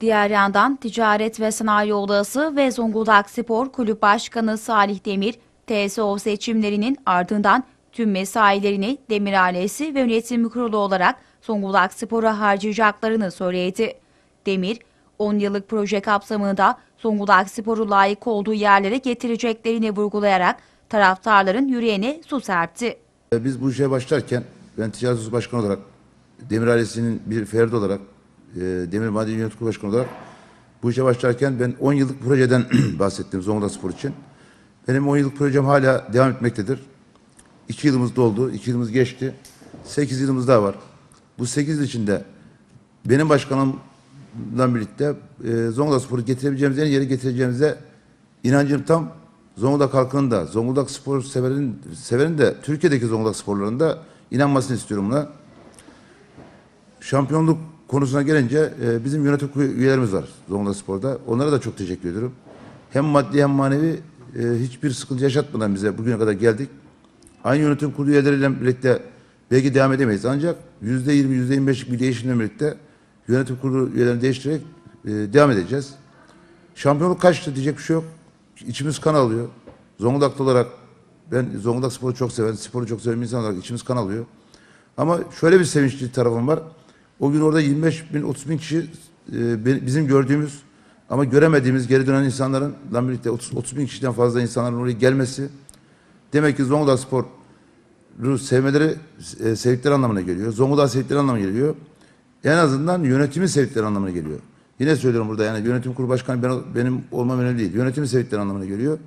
Diğer yandan Ticaret ve Sanayi Odası ve Zonguldak Spor Kulüp Başkanı Salih Demir, TSO seçimlerinin ardından tüm mesailerini Demirhanesi ve Yönetim Kurulu olarak Zonguldak Spor'a harcayacaklarını söyledi. Demir, 10 yıllık proje kapsamında Zonguldak Spor'u layık olduğu yerlere getireceklerini vurgulayarak taraftarların yüreğine su serpti. Biz bu işe başlarken ben Ticaret Başkanı olarak Demir ailesinin bir ferdi olarak e, Demir Madeni Yönetim Kurulu Başkanı olarak bu işe başlarken ben 10 yıllık projeden bahsettim Zonguldak Spor için. Benim 10 yıllık projem hala devam etmektedir. 2 yılımız doldu, 2 yılımız geçti. 8 yılımız daha var. Bu 8 yıl içinde benim başkanımla birlikte e, Zonguldak Spor'u getirebileceğimiz en yere getireceğimize inancım tam. Zonguldak halkının da, Zonguldak spor severin, severin de Türkiye'deki Zonguldak sporlarının da inanmasını istiyorum buna. Şampiyonluk konusuna gelince e, bizim yönetim üyelerimiz var Zonguldak Spor'da. Onlara da çok teşekkür ediyorum. Hem maddi hem manevi e, hiçbir sıkıntı yaşatmadan bize bugüne kadar geldik. Aynı yönetim kurulu üyeleriyle birlikte belki devam edemeyiz. Ancak yüzde yirmi, yüzde yirmi beşlik bir değişimle birlikte yönetim kurulu üyelerini değiştirerek e, devam edeceğiz. Şampiyonluk kaçtı diyecek bir şey yok. İçimiz kan alıyor. Zonguldaklı olarak ben Zonguldak sporu çok seven, sporu çok seven insan olarak içimiz kan alıyor. Ama şöyle bir sevinçli tarafım var. O gün orada 25 bin, 30 bin kişi e, bizim gördüğümüz ama göremediğimiz geri dönen insanların lan birlikte 30, 30 bin kişiden fazla insanların oraya gelmesi demek ki Zonguldak sporu sevmeleri, e, sevdikleri anlamına geliyor. Zonguldak sevdikleri anlamına geliyor. En azından yönetimi sevdikleri anlamına geliyor. Yine söylüyorum burada yani yönetim kurulu başkanı ben, benim olmam önemli değil. Yönetimi sevdikleri anlamına geliyor.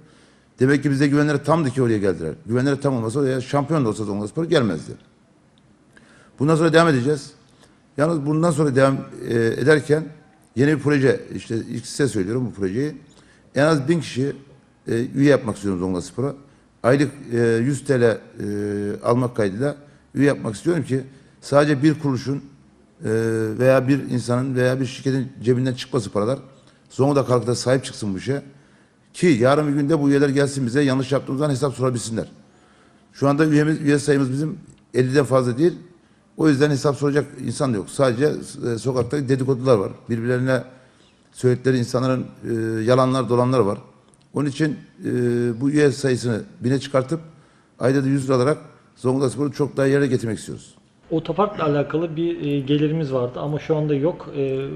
Demek ki bize güvenleri tamdı ki oraya geldiler. Güvenleri tam olmasa oraya şampiyon da olsa Zonguldak Spor gelmezdi. Bundan sonra devam edeceğiz. Yalnız bundan sonra devam e, ederken yeni bir proje, işte ilk size söylüyorum bu projeyi. En az bin kişi e, üye yapmak istiyorum Zonguldak Spor'a. Aylık e, 100 TL e, almak kaydıyla üye yapmak istiyorum ki sadece bir kuruluşun e, veya bir insanın veya bir şirketin cebinden çıkması paralar Zonguldak halkı da sahip çıksın bu işe. Ki yarın bir günde bu üyeler gelsin bize yanlış yaptığımızdan hesap sorabilsinler. Şu anda üyemiz, üye sayımız bizim 50'den fazla değil. O yüzden hesap soracak insan da yok. Sadece e, sokakta dedikodular var. Birbirlerine söyledikleri insanların e, yalanlar dolanlar var. Onun için e, bu üye sayısını bine çıkartıp ayda da 100 lira alarak Zonguldak Spor'u çok daha yere getirmek istiyoruz. Otoparkla alakalı bir e, gelirimiz vardı ama şu anda yok. E,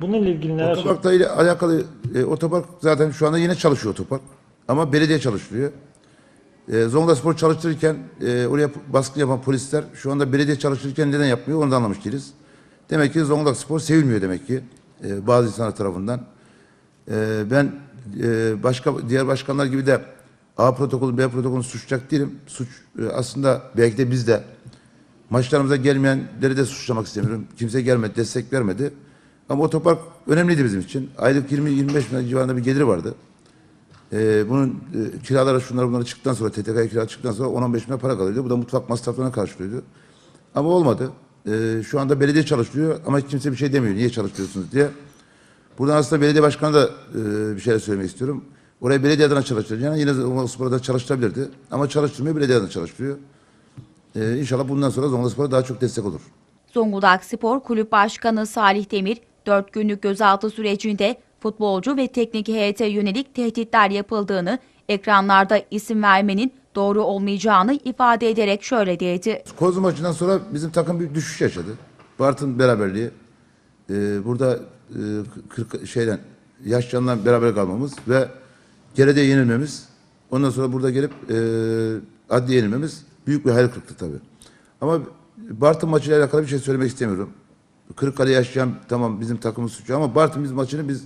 bununla ilgili neler? Otoparkla ile alakalı e, otopark zaten şu anda yine çalışıyor otopark. Ama belediye çalıştırıyor. E, Zonguldak Spor çalıştırırken e, oraya baskı yapan polisler şu anda belediye çalıştırırken neden yapmıyor onu da anlamış değiliz. Demek ki Zonguldak Spor sevilmiyor demek ki e, bazı insanlar tarafından. E, ben e, başka diğer başkanlar gibi de A protokolü B protokolünü suçlayacak değilim. Suç e, aslında belki de biz de maçlarımıza gelmeyenleri de suçlamak istemiyorum. Kimse gelmedi, destek vermedi. Ama otopark önemliydi bizim için. Aylık 20-25 bin civarında bir geliri vardı. Ee, bunun e, kiralara şunlara bunlara çıktıktan sonra TTK'ya kira çıktıktan sonra 10-15 bin para kalıyordu. Bu da mutfak masraflarına karşılıyordu. Ama olmadı. Ee, şu anda belediye çalıştırıyor ama kimse bir şey demiyor. Niye çalıştırıyorsunuz diye. Buradan aslında belediye başkanı da e, bir şeyler söylemek istiyorum. Oraya belediye adına çalıştıracağına yine Zonguldak çalıştırabilirdi. Ama çalıştırmıyor, belediye adına çalıştırıyor. Ee, inşallah bundan sonra Zonguldak Spor'a daha çok destek olur. Zonguldak Spor Kulüp Başkanı Salih Demir, 4 günlük gözaltı sürecinde futbolcu ve teknik heyete yönelik tehditler yapıldığını, ekranlarda isim vermenin doğru olmayacağını ifade ederek şöyle dedi. Kozlu maçından sonra bizim takım bir düşüş yaşadı. Bartın beraberliği. Ee, burada e, 40 şeyden Yaşcan'la beraber kalmamız ve Gere'de yenilmemiz. Ondan sonra burada gelip e, adli yenilmemiz büyük bir hayal kırıklığı tabii. Ama Bartın maçıyla alakalı bir şey söylemek istemiyorum. Kırıkkale yaşayan tamam bizim takımın suçu ama Bartın biz maçını biz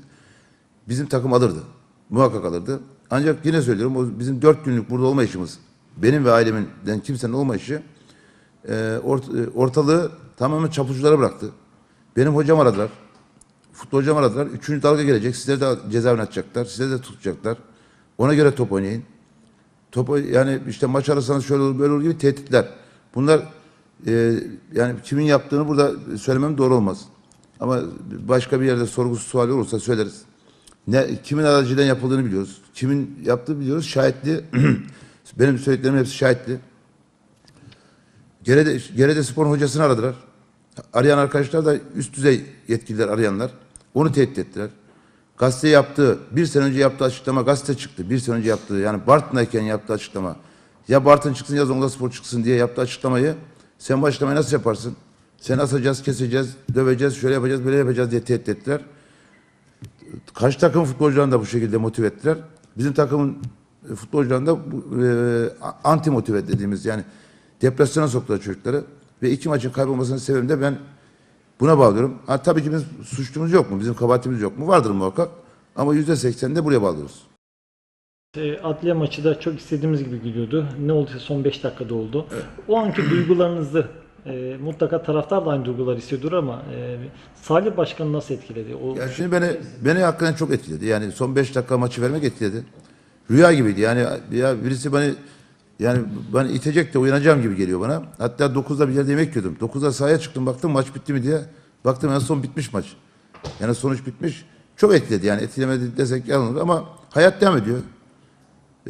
bizim takım alırdı. Muhakkak alırdı. Ancak yine söylüyorum o bizim dört günlük burada olmayışımız, benim ve ailemden kimsenin olmayışı e, ort- e, ortalığı tamamen çapuculara bıraktı. Benim hocam aradılar. Futbol hocam aradılar. Üçüncü dalga gelecek. Sizleri de cezaevine atacaklar. Sizleri de tutacaklar. Ona göre top oynayın. Top oy- yani işte maç arasında şöyle olur böyle olur gibi tehditler. Bunlar e, yani kimin yaptığını burada söylemem doğru olmaz. Ama başka bir yerde sorgusu suali olursa söyleriz. Ne kimin aracıyla yapıldığını biliyoruz. Kimin yaptığı biliyoruz. Şahitli. Benim söylediklerimin hepsi şahitli. Gerede, Gerede Spor'un hocasını aradılar. Arayan arkadaşlar da üst düzey yetkililer arayanlar. Onu tehdit ettiler. Gazete yaptığı, bir sene önce yaptığı açıklama gazete çıktı. Bir sene önce yaptığı, yani Bartın'dayken yaptığı açıklama. Ya Bartın çıksın ya Zonguldak Spor çıksın diye yaptığı açıklamayı sen bu açıklamayı nasıl yaparsın? Sen asacağız, keseceğiz, döveceğiz, şöyle yapacağız, böyle yapacağız diye tehdit ettiler. Karşı takım futbolcularını da bu şekilde motive ettiler. Bizim takımın e, futbolcularını da e, anti motive dediğimiz yani depresyona soktular çocukları. Ve iki maçın kaybolmasının sebebini de ben buna bağlıyorum. Ha, tabii ki bizim suçlumuz yok mu? Bizim kabahatimiz yok mu? Vardır muhakkak. Ama yüzde seksen de buraya bağlıyoruz. E, Adliye maçı da çok istediğimiz gibi gidiyordu. Ne olduysa son 5 dakikada oldu. O anki duygularınızı e, mutlaka taraftar da aynı duygular istiyordur ama e, Salih Başkanı nasıl etkiledi? O Ya şimdi beni beni hakikaten çok etkiledi. Yani son 5 dakika maçı vermek etkiledi. Rüya gibiydi. Yani ya birisi beni yani ben itecek de uyanacağım gibi geliyor bana. Hatta 9'da bir yerde yemek yiyordum. 9'da sahaya çıktım baktım maç bitti mi diye. Baktım en son bitmiş maç. Yani sonuç bitmiş. Çok etkiledi yani etkilemedi desek yalan ama hayat devam ediyor.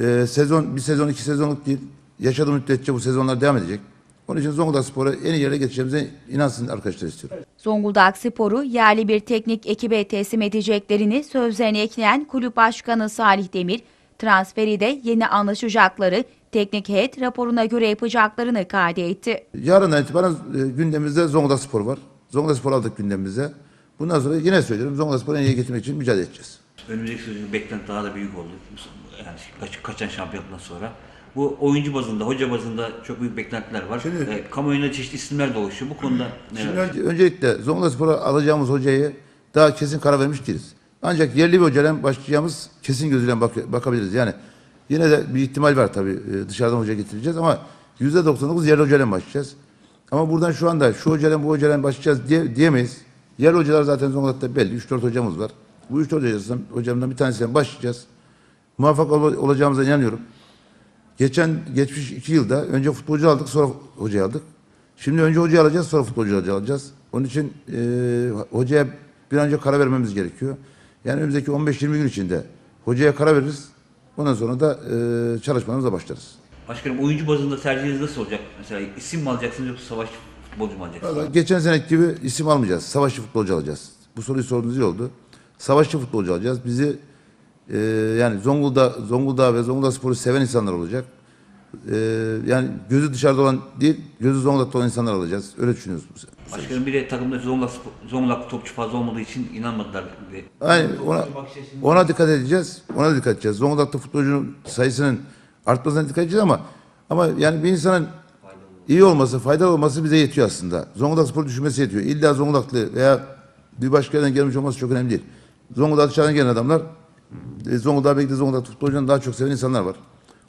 Ee, sezon bir sezon iki sezonluk değil. Yaşadığım müddetçe bu sezonlar devam edecek. Onun için Zonguldak Spor'a en iyi yere geçeceğimize inansın arkadaşlar istiyorum. Zonguldak Spor'u yerli bir teknik ekibe teslim edeceklerini sözlerine ekleyen kulüp başkanı Salih Demir, transferi de yeni anlaşacakları teknik heyet raporuna göre yapacaklarını kaydetti. Yarından itibaren e, gündemimizde Zonguldak Spor var. Zonguldak Spor aldık gündemimize. Bundan sonra yine söylüyorum Zonguldak Spor'u en iyi getirmek için mücadele edeceğiz. Önümüzdeki sezon beklenti daha da büyük oldu. Yani kaç, kaçan şampiyonluktan sonra. Bu oyuncu bazında, hoca bazında çok büyük beklentiler var. Şimdi- e, kamuoyunda çeşitli isimler de oluşuyor. Bu konuda ne Şimdi önce, öncelikle Zonguldak Spor'a alacağımız hocayı daha kesin karar vermiş değiliz. Ancak yerli bir hocayla başlayacağımız kesin gözüyle bak- bakabiliriz. Yani yine de bir ihtimal var tabii e, dışarıdan hoca getireceğiz ama yüzde 99 yerli hocayla başlayacağız. Ama buradan şu anda şu hocayla bu hocayla başlayacağız diye, diyemeyiz. Yerli hocalar zaten Zonguldak'ta belli. 3-4 hocamız var. Bu 3-4 hocamızdan, hocamdan bir tanesiyle başlayacağız. Muvaffak ol- olacağımıza inanıyorum. Geçen geçmiş iki yılda önce futbolcu aldık sonra hoca aldık. Şimdi önce hoca alacağız sonra futbolcu alacağız. Onun için e, hocaya bir an önce karar vermemiz gerekiyor. Yani önümüzdeki 15-20 gün içinde hocaya karar veririz. Ondan sonra da e, çalışmalarımıza başlarız. Başkanım oyuncu bazında tercihiniz nasıl olacak? Mesela isim mi alacaksınız yoksa savaşçı futbolcu mu alacaksınız? Vallahi geçen seneki gibi isim almayacağız. Savaşçı futbolcu alacağız. Bu soruyu sorduğunuz iyi oldu. Savaşçı futbolcu alacağız. Bizi e, yani Zonguldak, Zonguldak ve Zonguldak Spor'u seven insanlar olacak. E, yani gözü dışarıda olan değil, gözü Zonguldak'ta olan insanlar alacağız. Öyle düşünüyoruz bu sene. Başkanım bir de takımda Zonguldak, Zonguldak topçu fazla olmadığı için inanmadılar. Aynen ona, ona dikkat edeceğiz. Ona dikkat edeceğiz. Zonguldak'ta futbolcunun sayısının artmasına dikkat edeceğiz ama ama yani bir insanın iyi olması, faydalı olması bize yetiyor aslında. Zonguldak spor düşünmesi yetiyor. İlla Zonguldaklı veya bir başka yerden gelmiş olması çok önemli değil. Zonguldak dışarıdan gelen adamlar Zonguldak belki de Zonguldak futbolcunun daha çok seven insanlar var.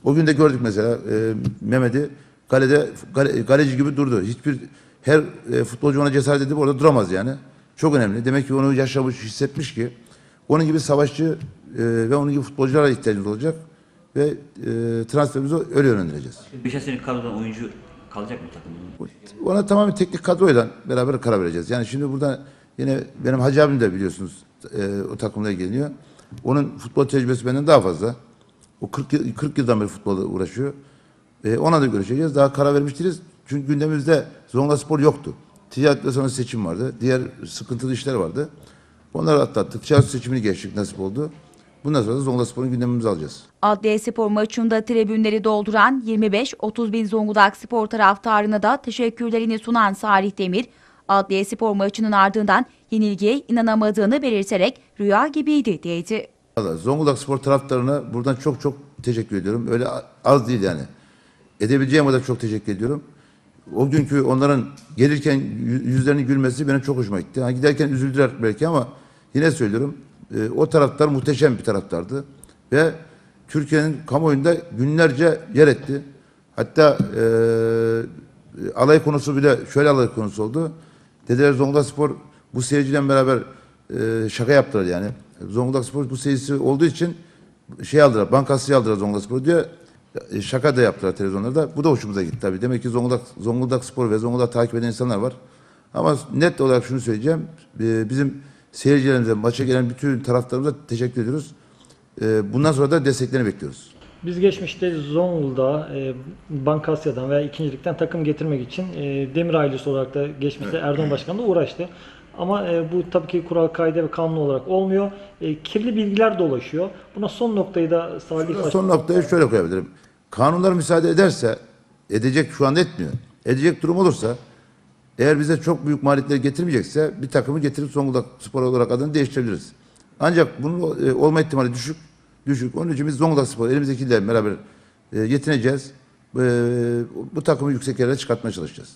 O gün de gördük mesela e, Mehmet'i kalede kale- kaleci gibi durdu. Hiçbir her e, futbolcu ona cesaret edip orada duramaz yani. Çok önemli. Demek ki onu yaşamış, hissetmiş ki onun gibi savaşçı e, ve onun gibi futbolculara ihtiyacımız olacak ve e, transferimizi öyle yönlendireceğiz. Beşer senelik kadrodan oyuncu kalacak mı takımda? Ona tamamen teknik kadroyla beraber karar vereceğiz. Yani şimdi burada yine benim Hacı abim de biliyorsunuz e, o takımda geliyor. Onun futbol tecrübesi benden daha fazla. O 40, yıl- 40 yıldan beri futbolla uğraşıyor. E, ona da görüşeceğiz. Daha karar vermiş değiliz. Çünkü gündemimizde Zonguldak Spor yoktu. Ticaretle sonra seçim vardı. Diğer sıkıntılı işler vardı. Onları atlattık. Ticaret seçimini geçtik nasip oldu. Bundan sonra da Zonguldak Spor'un gündemimize alacağız. Adliye Spor maçında tribünleri dolduran 25-30 bin Zonguldak Spor taraftarına da teşekkürlerini sunan Salih Demir, Adliye Spor maçının ardından yenilgiye inanamadığını belirterek rüya gibiydi dedi. Zonguldak Spor taraftarına buradan çok çok teşekkür ediyorum. Öyle az değil yani. Edebileceğim kadar çok teşekkür ediyorum. O günkü onların gelirken yü- yüzlerinin gülmesi benim çok hoşuma gitti. Ha, giderken üzüldüler belki ama yine söylüyorum. e, o taraftar muhteşem bir taraftardı. Ve Türkiye'nin kamuoyunda günlerce yer etti. Hatta e, alay konusu bile şöyle alay konusu oldu. Dediler Zonguldak Spor bu seyirciyle beraber e, şaka yaptılar yani. Zonguldak Spor bu seyircisi olduğu için şey aldılar, bankası aldılar Zonguldak Spor diye e, şaka da yaptılar televizyonlarda. Bu da hoşumuza gitti tabii. Demek ki Zonguldak, Zonguldak Spor ve Zonguldak takip eden insanlar var. Ama net olarak şunu söyleyeceğim. E, bizim seyircilerimize, maça gelen bütün taraftarımıza teşekkür ediyoruz. E, bundan sonra da desteklerini bekliyoruz. Biz geçmişte Zonguldak'a e, Bankasya'dan veya ikincilikten takım getirmek için e, Demir ailesi olarak da geçmişte Erdoğan Başkan da uğraştı. Ama e, bu tabii ki kural, kaide ve kanun olarak olmuyor. E, kirli bilgiler dolaşıyor. Buna son noktayı da Salih Burada Baş- son noktayı şöyle koyabilirim. Kanunlar müsaade ederse, edecek şu anda etmiyor. Edecek durum olursa, eğer bize çok büyük maliyetler getirmeyecekse bir takımı getirip Zonguldak Spor olarak adını değiştirebiliriz. Ancak bunun e, olma ihtimali düşük. Düşük. Onun için biz Zonguldak Spor elimizdekilerle beraber e, yetineceğiz. E, bu takımı yüksek yerlere çıkartmaya çalışacağız.